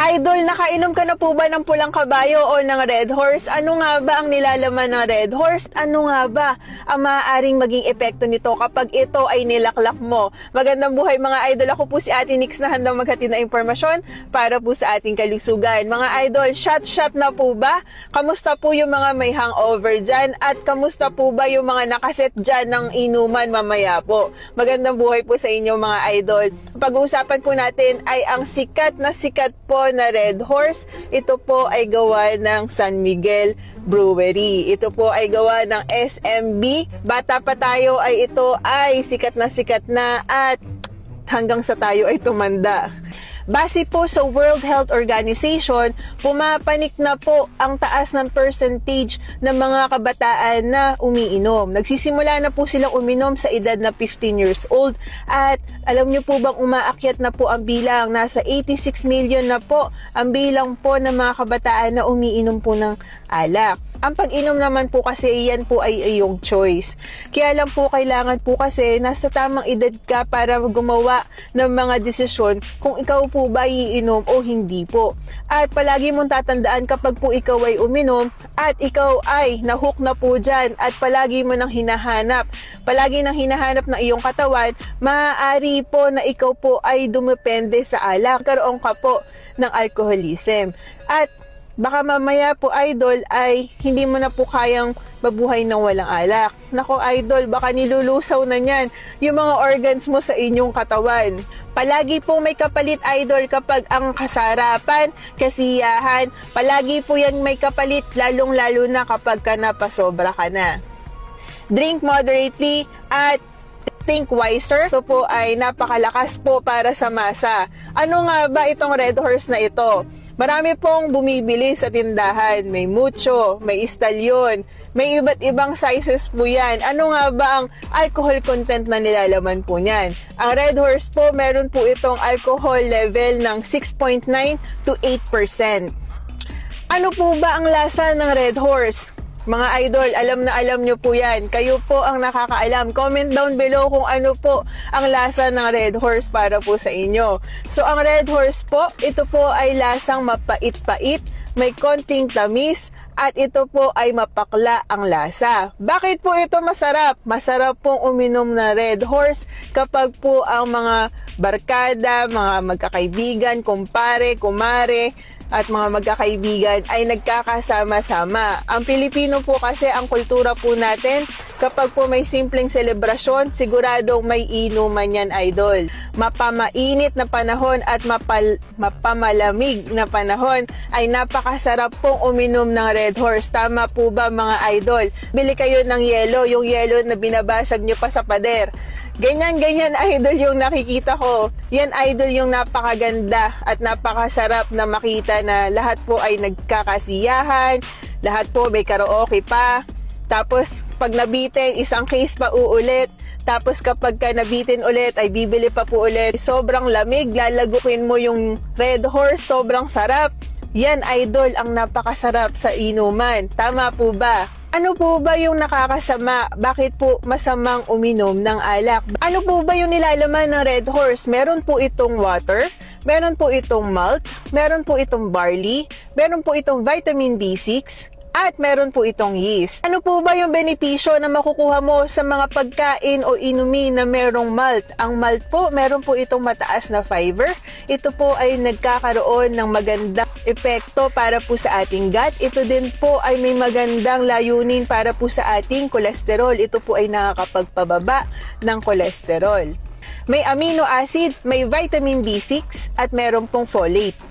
Idol, nakainom ka na po ba ng pulang kabayo o ng red horse? Ano nga ba ang nilalaman ng red horse? Ano nga ba ang maaaring maging epekto nito kapag ito ay nilaklak mo? Magandang buhay mga idol. Ako po si Ate Nix na handang maghatid na impormasyon para po sa ating kalusugan. Mga idol, shot-shot na po ba? Kamusta po yung mga may hangover dyan? At kamusta po ba yung mga nakaset dyan ng inuman mamaya po? Magandang buhay po sa inyo mga idol. Pag-uusapan po natin ay ang sikat na sikat po na Red Horse. Ito po ay gawa ng San Miguel Brewery. Ito po ay gawa ng SMB. Bata pa tayo ay ito ay sikat na sikat na at hanggang sa tayo ay tumanda. Base po sa World Health Organization, pumapanik na po ang taas ng percentage ng mga kabataan na umiinom. Nagsisimula na po silang uminom sa edad na 15 years old at alam niyo po bang umaakyat na po ang bilang? Nasa 86 million na po ang bilang po ng mga kabataan na umiinom po ng alak. Ang pag-inom naman po kasi yan po ay iyong choice. Kaya lang po kailangan po kasi nasa tamang edad ka para gumawa ng mga desisyon kung ikaw po ba iinom o hindi po. At palagi mong tatandaan kapag po ikaw ay uminom at ikaw ay nahook na po dyan at palagi mo nang hinahanap, palagi nang hinahanap ng iyong katawan, maaari po na ikaw po ay dumepende sa alak. Karoon ka po ng alcoholism. At baka mamaya po idol ay hindi mo na po kayang mabuhay ng walang alak. Nako idol, baka nilulusaw na niyan yung mga organs mo sa inyong katawan. Palagi po may kapalit idol kapag ang kasarapan, kasiyahan, palagi po yan may kapalit lalong lalo na kapag ka napasobra ka na. Drink moderately at think wiser. Ito po ay napakalakas po para sa masa. Ano nga ba itong Red Horse na ito? Marami pong bumibili sa tindahan. May mucho, may istalyon, may iba't ibang sizes po yan. Ano nga ba ang alcohol content na nilalaman po niyan? Ang Red Horse po, meron po itong alcohol level ng 6.9 to 8%. Ano po ba ang lasa ng Red Horse? Mga idol, alam na alam nyo po yan. Kayo po ang nakakaalam. Comment down below kung ano po ang lasa ng Red Horse para po sa inyo. So, ang Red Horse po, ito po ay lasang mapait-pait, may konting tamis, at ito po ay mapakla ang lasa. Bakit po ito masarap? Masarap pong uminom na Red Horse kapag po ang mga barkada, mga magkakaibigan, kumpare, kumare, at mga magkakaibigan ay nagkakasama-sama. Ang Pilipino po kasi ang kultura po natin, kapag po may simpleng selebrasyon, siguradong may inuman yan idol. Mapamainit na panahon at mapal, mapamalamig na panahon ay napakasarap pong uminom ng Red Horse. Tama po ba mga idol? Bili kayo ng yelo, yung yelo na binabasag nyo pa sa pader. Ganyan, ganyan, idol yung nakikita ko. Yan, idol yung napakaganda at napakasarap na makita na lahat po ay nagkakasiyahan, lahat po may karaoke pa. Tapos, pag nabitin, isang case pa uulit. Tapos, kapag ka nabitin ulit, ay bibili pa po ulit. Sobrang lamig, lalaguin mo yung Red Horse, sobrang sarap. Yan, idol, ang napakasarap sa inuman. Tama po ba? Ano po ba yung nakakasama? Bakit po masamang uminom ng alak? Ano po ba yung nilalaman ng Red Horse? Meron po itong water, meron po itong malt, meron po itong barley, meron po itong vitamin B6, at meron po itong yeast. Ano po ba yung benepisyo na makukuha mo sa mga pagkain o inumin na merong malt? Ang malt po, meron po itong mataas na fiber. Ito po ay nagkakaroon ng magandang epekto para po sa ating gut. Ito din po ay may magandang layunin para po sa ating kolesterol. Ito po ay nakakapagpababa ng kolesterol. May amino acid, may vitamin B6 at meron pong folate.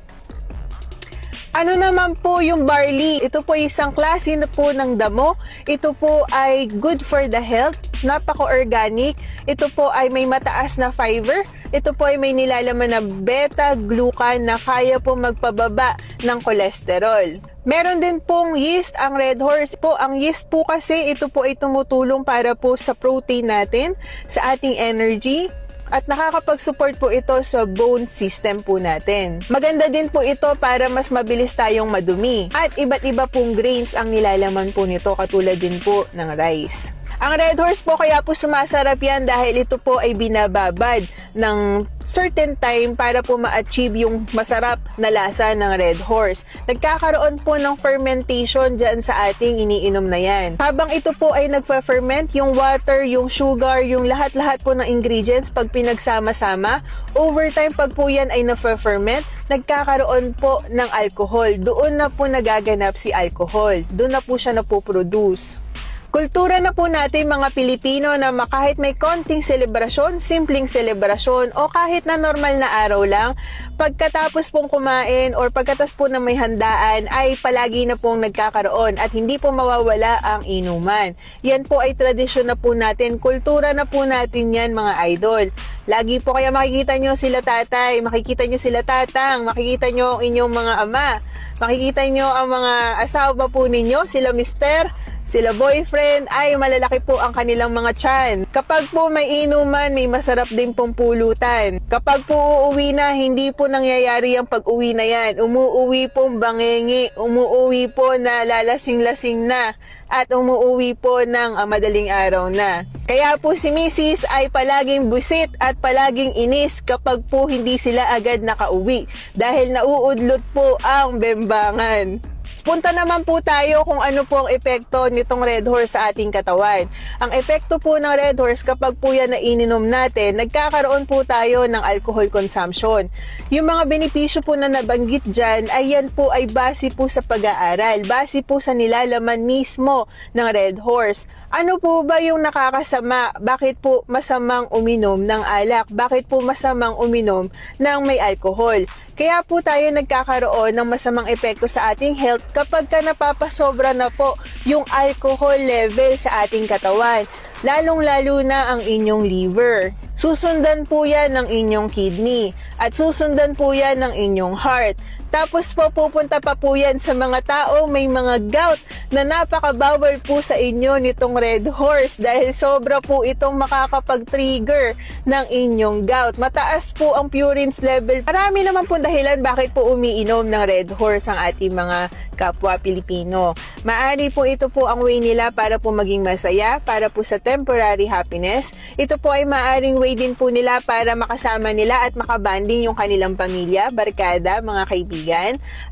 Ano naman po yung barley? Ito po isang klase na po ng damo. Ito po ay good for the health, napaka-organic. Ito po ay may mataas na fiber. Ito po ay may nilalaman na beta-glucan na kaya po magpababa ng kolesterol. Meron din pong yeast ang Red Horse po. Ang yeast po kasi ito po ay tumutulong para po sa protein natin, sa ating energy, at nakakapag-support po ito sa bone system po natin. Maganda din po ito para mas mabilis tayong madumi. At iba't iba pong grains ang nilalaman po nito katulad din po ng rice. Ang Red Horse po kaya po sumasarap yan dahil ito po ay binababad ng certain time para po ma-achieve yung masarap na lasa ng Red Horse. Nagkakaroon po ng fermentation dyan sa ating iniinom na yan. Habang ito po ay nagfa-ferment, yung water, yung sugar, yung lahat-lahat po ng ingredients pag pinagsama-sama, over time pag po yan ay na-ferment, nagkakaroon po ng alcohol. Doon na po nagaganap si alcohol. Doon na po siya napoproduce. Kultura na po natin mga Pilipino na kahit may konting selebrasyon, simpleng selebrasyon o kahit na normal na araw lang, pagkatapos pong kumain or pagkatapos po na may handaan ay palagi na pong nagkakaroon at hindi po mawawala ang inuman. Yan po ay tradisyon na po natin, kultura na po natin yan mga idol. Lagi po kaya makikita nyo sila tatay, makikita nyo sila tatang, makikita nyo ang inyong mga ama, makikita nyo ang mga asawa po ninyo, sila mister, sila boyfriend, ay malalaki po ang kanilang mga tiyan. Kapag po may inuman, may masarap din pong pulutan. Kapag po uuwi na, hindi po nangyayari ang pag-uwi na yan. Umuuwi po bangengi, umuuwi po na lalasing-lasing na at umuuwi po ng ah, madaling araw na. Kaya po si Mrs. ay palaging busit at palaging inis kapag po hindi sila agad nakauwi dahil nauudlot po ang bembangan. Punta naman po tayo kung ano po ang epekto nitong Red Horse sa ating katawan. Ang epekto po ng Red Horse kapag po yan na ininom natin, nagkakaroon po tayo ng alcohol consumption. Yung mga benepisyo po na nabanggit dyan, ay yan po ay base po sa pag-aaral, base po sa nilalaman mismo ng Red Horse. Ano po ba yung nakakasama? Bakit po masamang uminom ng alak? Bakit po masamang uminom ng may alcohol? Kaya po tayo nagkakaroon ng masamang epekto sa ating health kapag ka napapasobra na po yung alcohol level sa ating katawan. Lalong-lalo na ang inyong liver. Susundan po yan ng inyong kidney at susundan po yan ng inyong heart. Tapos po pupunta pa po yan sa mga tao may mga gout na napakabawal po sa inyo nitong Red Horse dahil sobra po itong makakapag-trigger ng inyong gout. Mataas po ang purines level. Marami naman po dahilan bakit po umiinom ng Red Horse ang ating mga kapwa Pilipino. Maari po ito po ang way nila para po maging masaya, para po sa temporary happiness. Ito po ay maaring way din po nila para makasama nila at makabanding yung kanilang pamilya, barkada, mga kaibigan.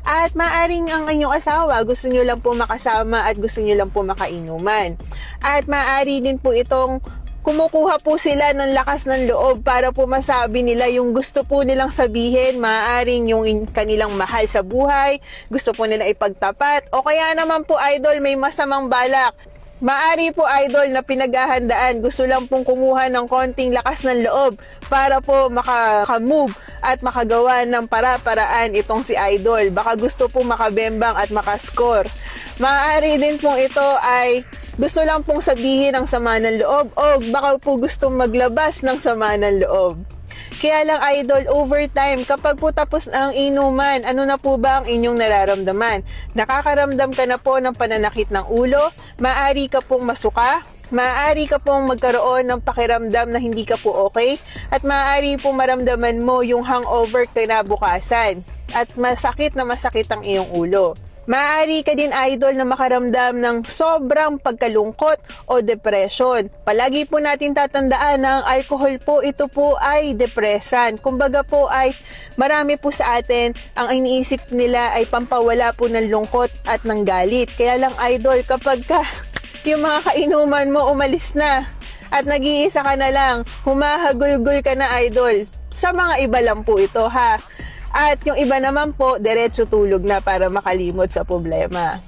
At maaring ang inyong asawa gusto nyo lang po makasama at gusto nyo lang po makainuman. At maaari din po itong kumukuha po sila ng lakas ng loob para po masabi nila yung gusto po nilang sabihin, maaaring yung kanilang mahal sa buhay, gusto po nila ipagtapat, o kaya naman po idol may masamang balak. Maari po idol na pinaghahandaan, gusto lang pong kumuha ng konting lakas ng loob para po maka-move at makagawa ng para-paraan itong si idol. Baka gusto pong makabembang at makascore. Maari din pong ito ay gusto lang pong sabihin ang sama ng loob o baka po gustong maglabas ng sama ng loob. Kaya lang idol, over time, kapag po tapos ang inuman, ano na po ba ang inyong nararamdaman? Nakakaramdam ka na po ng pananakit ng ulo, maari ka pong masuka, maaari ka pong magkaroon ng pakiramdam na hindi ka po okay, at maaari pong maramdaman mo yung hangover kinabukasan, at masakit na masakit ang iyong ulo. Maaari ka din idol na makaramdam ng sobrang pagkalungkot o depression. Palagi po natin tatandaan na ang alcohol po ito po ay depresan. Kumbaga po ay marami po sa atin ang iniisip nila ay pampawala po ng lungkot at ng galit. Kaya lang idol kapag ka yung mga kainuman mo umalis na at nag-iisa ka na lang, humahagulgul ka na idol. Sa mga iba lang po ito ha. At yung iba naman po, diretso tulog na para makalimot sa problema.